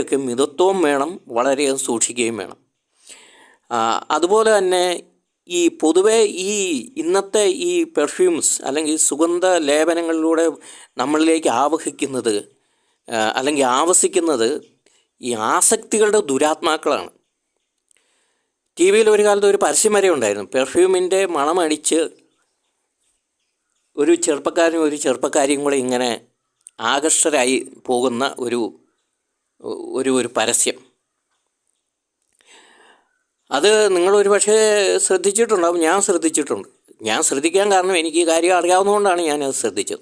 ഒക്കെ മിതത്വം വേണം വളരെയധികം സൂക്ഷിക്കുകയും വേണം. അതുപോലെ തന്നെ ഈ പൊതുവെ ഈ ഇന്നത്തെ ഈ പെർഫ്യൂംസ് അല്ലെങ്കിൽ സുഗന്ധ ലേപനങ്ങളിലൂടെ നമ്മളിലേക്ക് ആവഹിക്കുന്നത് അല്ലെങ്കിൽ ആവസിക്കുന്നത് ഈ ആസക്തികളുടെ ദുരാത്മാക്കളാണ്. ടി വിയിൽ ഒരു കാലത്ത് ഒരു പരസ്യം ഉണ്ടായിരുന്നു. പെർഫ്യൂമിന്റെ മണമടിച്ച് ഒരു ചെറുപ്പക്കാരനും ഒരു ചെറുപ്പക്കാരിയും കൂടെ ഇങ്ങനെ ആകർഷരായി പോകുന്ന ഒരു ഒരു ഒരു പരസ്യം. അത് നിങ്ങൾ ഒരു പക്ഷേ ശ്രദ്ധിച്ചിട്ടുണ്ടാവും. ഞാൻ ശ്രദ്ധിച്ചിട്ടുണ്ട്. ഞാൻ ശ്രദ്ധിക്കാൻ കാരണം എനിക്ക് ഈ കാര്യം അറിയാവുന്നതുകൊണ്ടാണ് ഞാനത് ശ്രദ്ധിച്ചത്.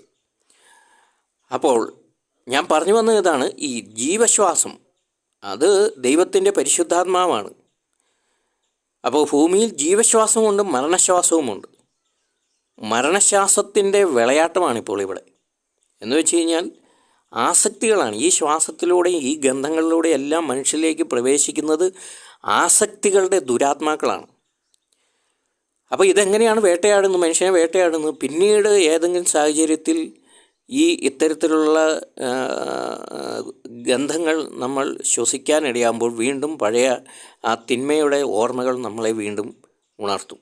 അപ്പോൾ ഞാൻ പറഞ്ഞു വന്നത് ഇതാണ്. ഈ ജീവശ്വാസം അത് ദൈവത്തിന്റെ പരിശുദ്ധാത്മാവാണ്. അപ്പോൾ ഭൂമിയിൽ ജീവശ്വാസമുണ്ട് മരണശ്വാസവുമുണ്ട്. മരണശ്വാസത്തിന്റെ വിളയാട്ടമാണ് ഇപ്പോൾ ഇവിടെ. എന്ന് വെച്ച് കഴിഞ്ഞാൽ ആസക്തികളാണ്. ഈ ശ്വാസത്തിലൂടെയും ഈ ഗന്ധങ്ങളിലൂടെയും എല്ലാം മനുഷ്യരിലേക്ക് പ്രവേശിക്കുന്നത് ആസക്തികളുടെ ദുരാത്മാക്കളാണ്. അപ്പോൾ ഇതെങ്ങനെയാണ് വേട്ടയാടുന്നത്? മനുഷ്യനെ വേട്ടയാടുന്നത്? പിന്നീട് ഏതെങ്കിലും സാഹചര്യത്തിൽ ഈ ഇത്തരത്തിലുള്ള ഗന്ധങ്ങൾ നമ്മൾ ശ്വസിക്കാനിടയാകുമ്പോൾ വീണ്ടും പഴയ ആ തിന്മയുടെ ഓർമ്മകൾ നമ്മളെ വീണ്ടും ഉണർത്തും.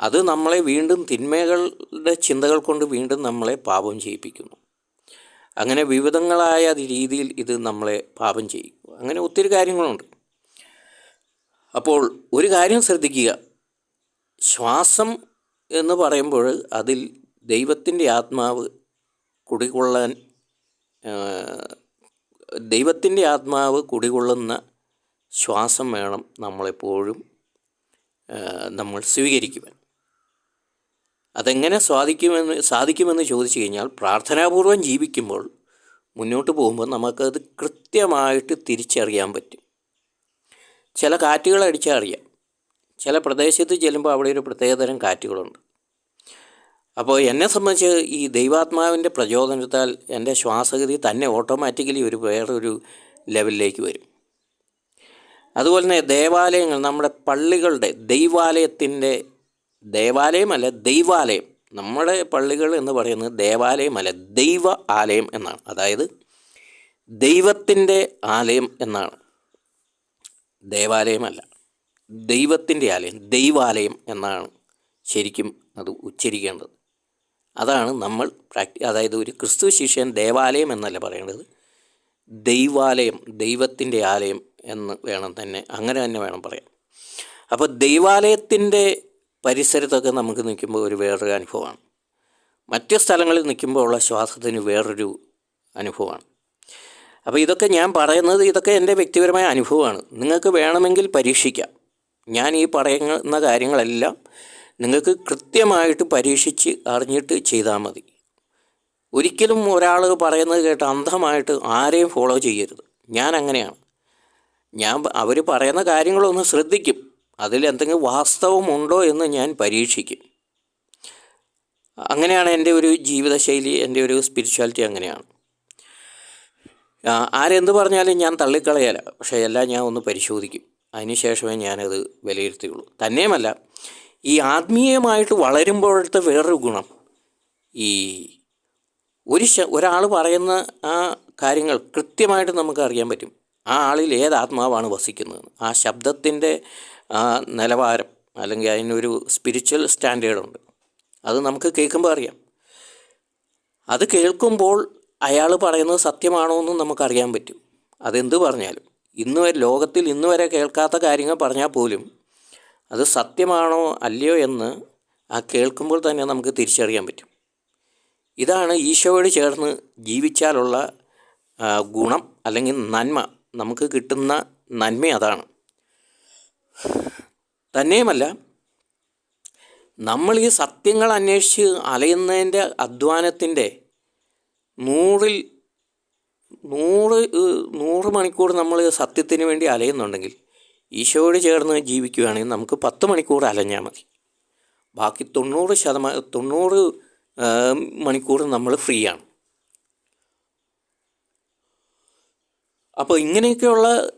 അത് നമ്മളെ വീണ്ടും തിന്മകളുടെ ചിന്തകൾ കൊണ്ട് വീണ്ടും നമ്മളെ പാപം ചെയ്യിപ്പിക്കുന്നു. അങ്ങനെ വിവിധങ്ങളായ രീതിയിൽ ഇത് നമ്മളെ പാപം ചെയ്യും. അങ്ങനെ ഒത്തിരി കാര്യങ്ങളുണ്ട്. അപ്പോൾ ഒരു കാര്യം ശ്രദ്ധിക്കുക. ശ്വാസം എന്ന് പറയുമ്പോൾ അതിൽ ദൈവത്തിന്റെ ആത്മാവ് കുടികൊള്ളാൻ ദൈവത്തിന്റെ ആത്മാവ് കുടികൊള്ളുന്ന ശ്വാസം വേണം നമ്മളെപ്പോഴും നമ്മൾ സ്വീകരിക്കുവാൻ. അതെങ്ങനെ സാധിക്കുമെന്ന് സാധിക്കുമെന്ന് ചോദിച്ചു കഴിഞ്ഞാൽ പ്രാർത്ഥനാപൂർവം ജീവിക്കുമ്പോൾ മുന്നോട്ട് പോകുമ്പോൾ നമുക്കത് കൃത്യമായിട്ട് തിരിച്ചറിയാൻ പറ്റും. ചില കാറ്റുകൾ അടിച്ചാൽ അറിയാം. ചില പ്രദേശത്ത് ചെല്ലുമ്പോൾ അവിടെ ഒരു പ്രത്യേകതരം കാറ്റുകളുണ്ട്. അപ്പോൾ എന്നെ സംബന്ധിച്ച് ഈ ദൈവാത്മാവിന്റെ പ്രചോദനത്താൽ എന്റെ ശ്വാസഗതി തന്നെ ഓട്ടോമാറ്റിക്കലി ഒരു വേറൊരു ലെവലിലേക്ക് വരും. അതുപോലെ തന്നെ ദേവാലയങ്ങൾ നമ്മുടെ പള്ളികളുടെ ദൈവാലയത്തിന്റെ ദേവാലയമല്ല ദൈവാലയം. നമ്മുടെ പള്ളികൾ എന്ന് പറയുന്നത് ദേവാലയമല്ല ദൈവ ആലയം എന്നാണ്. അതായത് ദൈവത്തിന്റെ ആലയം എന്നാണ്. ദേവാലയമല്ല ദൈവത്തിന്റെ ആലയം ദൈവാലയം എന്നാണ് ശരിക്കും അത് ഉച്ചരിക്കേണ്ടത്. അതാണ് നമ്മൾ പ്രാക്ടി അതായത് ഒരു ക്രിസ്തു ശിഷ്യൻ ദേവാലയം എന്നല്ല പറയേണ്ടത്. ദൈവാലയം ദൈവത്തിന്റെ ആലയം എന്ന് വേണം തന്നെ അങ്ങനെ തന്നെ വേണം പറയാൻ. അപ്പോൾ ദൈവാലയത്തിന്റെ പരിസരത്തൊക്കെ നമുക്ക് നിൽക്കുമ്പോൾ ഒരു വേറൊരു അനുഭവമാണ്. മറ്റ് സ്ഥലങ്ങളിൽ നിൽക്കുമ്പോൾ ഉള്ള ശ്വാസത്തിന് വേറൊരു അനുഭവമാണ്. അപ്പോൾ ഇതൊക്കെ ഞാൻ പറയുന്നത് ഇതൊക്കെ എന്റെ വ്യക്തിപരമായ അനുഭവമാണ്. നിങ്ങൾക്ക് വേണമെങ്കിൽ പരീക്ഷിക്കാം. ഞാൻ ഈ പറയുന്ന കാര്യങ്ങളെല്ലാം നിങ്ങൾക്ക് കൃത്യമായിട്ട് പരീക്ഷിച്ച് അറിഞ്ഞിട്ട് ചെയ്താൽ മതി. ഒരിക്കലും ഒരാൾ പറയുന്നത് കേട്ട് അന്ധമായിട്ട് ആരെയും ഫോളോ ചെയ്യരുത്. ഞാൻ അങ്ങനെയാണ്. ഞാൻ അവർ പറയുന്ന കാര്യങ്ങളൊന്ന് ശ്രദ്ധിക്കും. അതിൽ എന്തെങ്കിലും വാസ്തവമുണ്ടോ എന്ന് ഞാൻ പരീക്ഷിക്കും. അങ്ങനെയാണ് എന്റെ ഒരു ജീവിതശൈലി എന്റെ ഒരു സ്പിരിച്വാലിറ്റി അങ്ങനെയാണ്. ആരെന്ത് പറഞ്ഞാലും ഞാൻ തള്ളിക്കളയല പക്ഷേ എല്ലാം ഞാൻ ഒന്ന് പരിശോധിക്കും. അതിനുശേഷമേ ഞാനത് വിലയിരുത്തുകയുള്ളൂ. തന്നെയുമല്ല ഈ ആത്മീയമായിട്ട് വളരുമ്പോഴത്തെ വേറൊരു ഗുണം ഈ ഒരു ഒരാൾ പറയുന്ന ആ കാര്യങ്ങൾ കൃത്യമായിട്ട് നമുക്ക് അറിയാൻ പറ്റും. ആ ആളിൽ ഏത് ആത്മാവാണ് വസിക്കുന്നത് ആ ശബ്ദത്തിന്റെ നിലവാരം അല്ലെങ്കിൽ അതിനൊരു സ്പിരിച്വൽ സ്റ്റാൻഡേർഡുണ്ട് അത് നമുക്ക് കേൾക്കുമ്പോൾ അറിയാം. അത് കേൾക്കുമ്പോൾ അയാൾ പറയുന്നത് സത്യമാണോ എന്നും നമുക്കറിയാൻ പറ്റും. അതെന്ത് പറഞ്ഞാലും. ഇന്ന് ലോകത്തിൽ ഇന്ന് വരെ കേൾക്കാത്ത കാര്യങ്ങൾ പറഞ്ഞാൽ പോലും അത് സത്യമാണോ അല്ലയോ എന്ന് ആ കേൾക്കുമ്പോൾ തന്നെ നമുക്ക് തിരിച്ചറിയാൻ പറ്റും. ഇതാണ് ഈശോയോട് ചേർന്ന് ജീവിച്ചാലുള്ള ഗുണം അല്ലെങ്കിൽ നന്മ. നമുക്ക് കിട്ടുന്ന നന്മ അതാണ്. തന്നെയുമല്ല നമ്മൾ ഈ സത്യങ്ങൾ അന്വേഷിച്ച് അലയുന്നതിന്റെ അധ്വാനത്തിന്റെ നൂറിൽ നൂറ് നൂറ് മണിക്കൂർ നമ്മൾ സത്യത്തിന് വേണ്ടി അലയുന്നുണ്ടെങ്കിൽ ഈശോയോട് ചേർന്ന് ജീവിക്കുകയാണെങ്കിൽ നമുക്ക് പത്ത് മണിക്കൂർ അലഞ്ഞാൽ മതി. ബാക്കി തൊണ്ണൂറ് ശതമാനം തൊണ്ണൂറ് മണിക്കൂർ നമ്മൾ ഫ്രീ ആണ് അപ്പോൾ ഇങ്ങനെയൊക്കെയുള്ള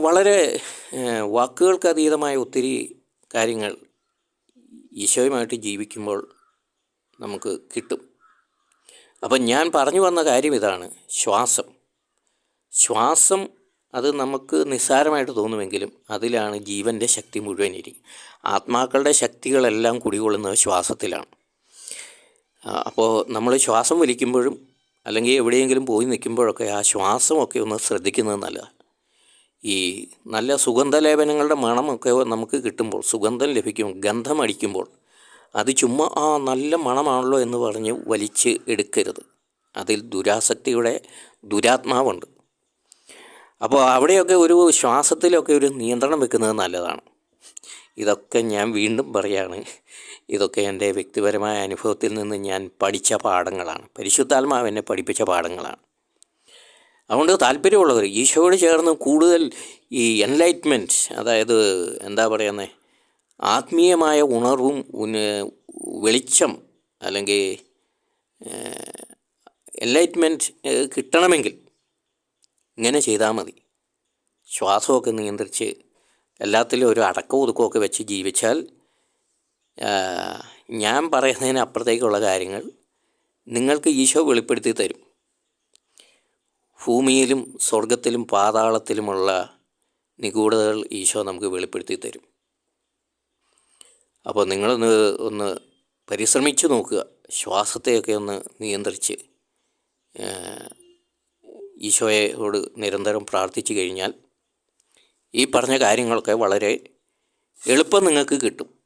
വളരെ വാക്കുകൾക്കതീതമായ ഒത്തിരി കാര്യങ്ങൾ ഈശോയുമായിട്ട് ജീവിക്കുമ്പോൾ നമുക്ക് കിട്ടും. അപ്പം ഞാൻ പറഞ്ഞു വന്ന കാര്യം ഇതാണ് ശ്വാസം. ശ്വാസം അത് നമുക്ക് നിസ്സാരമായിട്ട് തോന്നുമെങ്കിലും അതിലാണ് ജീവന്റെ ശക്തി മുഴുവൻ ഇരിക്കും ആത്മാക്കളുടെ ശക്തികളെല്ലാം കുടികൊള്ളുന്നത് ശ്വാസത്തിലാണ്. അപ്പോൾ നമ്മൾ ശ്വാസം വലിക്കുമ്പോഴും അല്ലെങ്കിൽ എവിടെയെങ്കിലും പോയി നിൽക്കുമ്പോഴൊക്കെ ആ ശ്വാസമൊക്കെ ഒന്ന് ശ്രദ്ധിക്കുന്നത് നല്ലതാണ്. ഈ നല്ല സുഗന്ധലേപനങ്ങളുടെ മണമൊക്കെ നമുക്ക് കിട്ടുമ്പോൾ സുഗന്ധം ലഭിക്കും ഗന്ധം അടിക്കുമ്പോൾ അത് ചുമ്മാ ആ നല്ല മണമാണല്ലോ എന്ന് പറഞ്ഞ് വലിച്ച് എടുക്കരുത്. അതിൽ ദുരാസക്തിയുടെ ദുരാത്മാവുണ്ട്. അപ്പോൾ അവിടെയൊക്കെ ഒരു ശ്വാസത്തിലൊക്കെ ഒരു നിയന്ത്രണം വെക്കുന്നത് നല്ലതാണ്. ഇതൊക്കെ ഞാൻ വീണ്ടും പറയാണ്. ഇതൊക്കെ എന്റെ വ്യക്തിപരമായ അനുഭവത്തിൽ നിന്ന് ഞാൻ പഠിച്ച പാഠങ്ങളാണ്. പരിശുദ്ധാത്മാവ് എന്നെ പഠിപ്പിച്ച പാഠങ്ങളാണ്. അതുകൊണ്ട് താല്പര്യമുള്ളവർ ഈശോയോട് ചേർന്ന് കൂടുതൽ ഈ എൻലൈറ്റ്മെന്റ് അതായത് എന്താ പറയുന്നത് ആത്മീയമായ ഉണർവും വെളിച്ചം അല്ലെങ്കിൽ എൻലൈറ്റ്മെന്റ് കിട്ടണമെങ്കിൽ ഇങ്ങനെ ചെയ്താൽ മതി. ശ്വാസമൊക്കെ നിയന്ത്രിച്ച് എല്ലാത്തിലും ഒരു അടക്കം ഒതുക്കമൊക്കെ വെച്ച് ജീവിച്ചാൽ ഞാൻ പറയുന്നതിന് അപ്പുറത്തേക്കുള്ള കാര്യങ്ങൾ നിങ്ങൾക്ക് ഈശോ വെളിപ്പെടുത്തി തരും. ഭൂമിയിലും സ്വർഗത്തിലും പാതാളത്തിലുമുള്ള നിഗൂഢതകൾ ഈശോ നമുക്ക് വെളിപ്പെടുത്തി തരും. അപ്പോൾ നിങ്ങളൊന്ന് ഒന്ന് പരിശ്രമിച്ചു നോക്കുക. ശ്വാസത്തെയൊക്കെ ഒന്ന് നിയന്ത്രിച്ച് ഈശോയോട് നിരന്തരം പ്രാർത്ഥിച്ചു കഴിഞ്ഞാൽ ഈ പറഞ്ഞ കാര്യങ്ങളൊക്കെ വളരെ എളുപ്പം നിങ്ങൾക്ക് കിട്ടും.